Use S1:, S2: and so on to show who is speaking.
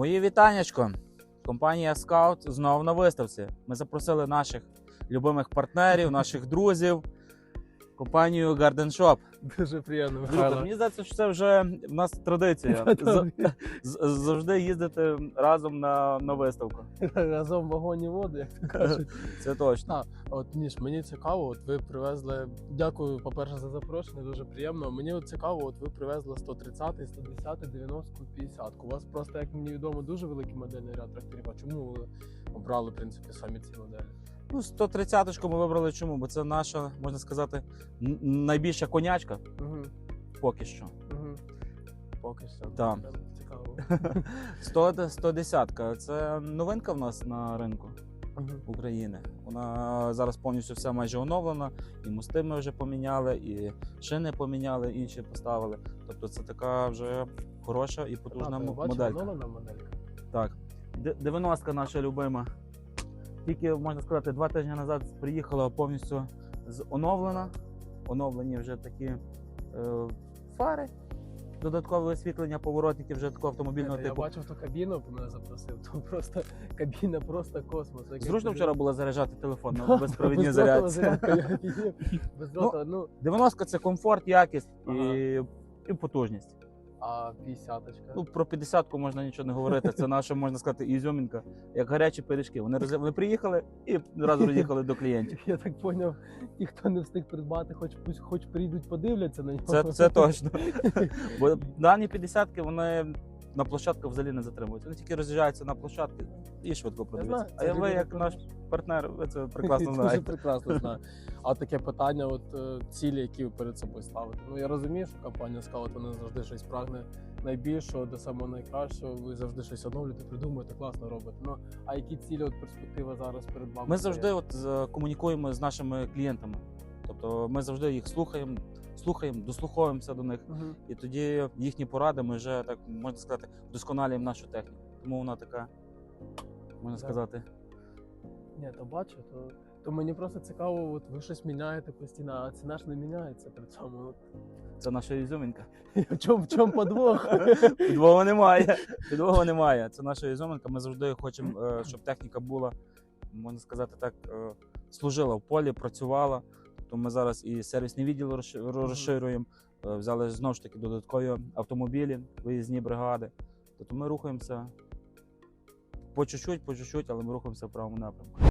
S1: Мої вітаннячко. Компанія Scout знову на виставці. Ми запросили наших любимих партнерів, наших друзів, компанію Garden Shop.
S2: Дуже приємно, Михайло.
S1: мені здається, що це вже в нас традиція. Завжди їздити разом на, на виставку.
S2: Разом в вагоні воду, як то кажуть.
S1: Це точно.
S2: Так, от ніж мені цікаво, от ви привезли. Дякую, по-перше, за запрошення, дуже приємно. Мені от цікаво, от ви привезли 130, 110, 90, 50. У вас просто, як мені відомо, дуже великий модельний ряд тракторів. А чому ви обрали, в принципі, самі ці моделі?
S1: Ну, 130-ку ми вибрали чому? Бо це наша, можна сказати, найбільша конячка
S2: Угу,
S1: поки що.
S2: угу. Поки що.
S1: Так.
S2: Цікаво.
S1: 100, 110 це новинка в нас на ринку.
S2: Мгм.
S1: України. Вона зараз повністю вся майже оновлена. І мости ми вже поміняли, і шини поміняли, інші поставили. Тобто це така вже хороша і потужна
S2: Так, я
S1: м-
S2: бачу,
S1: моделька.
S2: оновлена моделька.
S1: Так. 90-ка наша любима. Тільки можна сказати, два тижні назад приїхала повністю з оновлена. Оновлені вже такі е, фари. Додаткове освітлення поворотників вже такого автомобільного
S2: Я
S1: типу.
S2: бачив ту кабіну, мене запросив. То просто кабіна, просто космос.
S1: Зручно вчора було заряджати телефон на
S2: безпровідні
S1: безпровідній зарядці.
S2: я. Бездротова, ну,
S1: 90 це комфорт, якість
S2: Ага.
S1: і, і потужність.
S2: А 50
S1: Ну, про 50-ку можна нічого не говорити. Це наша, можна сказати, ізюмінка, як гарячі пиріжки. Вони, роз- вони приїхали і одразу роз'їхали до клієнтів.
S2: Я так зрозумів, ті, хто не встиг придбати, хоч хоч прийдуть, подивляться на нього.
S1: Це, це точно. Бо дані 50-ки вони на площадках взагалі не затримуються. Вони тільки роз'їжджаються на площадки і швидко продаються.
S2: знаю,
S1: А ви, як наш партнер, ви це прекрасно знаєте.
S2: Дуже прекрасно знаю. А таке питання, от е, цілі, які ви перед собою ставите. Ну я розумію, що компанія Scout, вона завжди щось прагне найбільшого, до самого найкращого. Ви завжди щось оновлюєте, придумуєте, класно робите. Ну а які цілі от перспектива зараз перед вами?
S1: Ми завжди от комунікуємо з нашими клієнтами. Тобто ми завжди їх слухаємо, слухаємо, дослуховуємося до них.
S2: Мгм.
S1: І тоді їхні поради ми вже так можна сказати вдосконалюємо нашу техніку. Тому вона така, можна
S2: Да.
S1: сказати.
S2: Ні, то бачу, то, то мені просто цікаво, от ви щось міняєте постійно, а ціна ж не міняється при цьому. От,
S1: Це наша ізюминка.
S2: в чому, в чому подвох?
S1: Підвогу немає. Підвогу немає. Це наша ізюминка. Ми завжди хочемо, е, щоб техніка була, можна сказати так, е, служила в полі, працювала. Тобто ми зараз і сервісний відділ розширюємо. е, Взяли знову ж таки додаткові автомобілі, виїзні бригади. Тобто ми рухаємося по чуть-чуть, по чуть-чуть, але ми рухаємося в правому напрямку.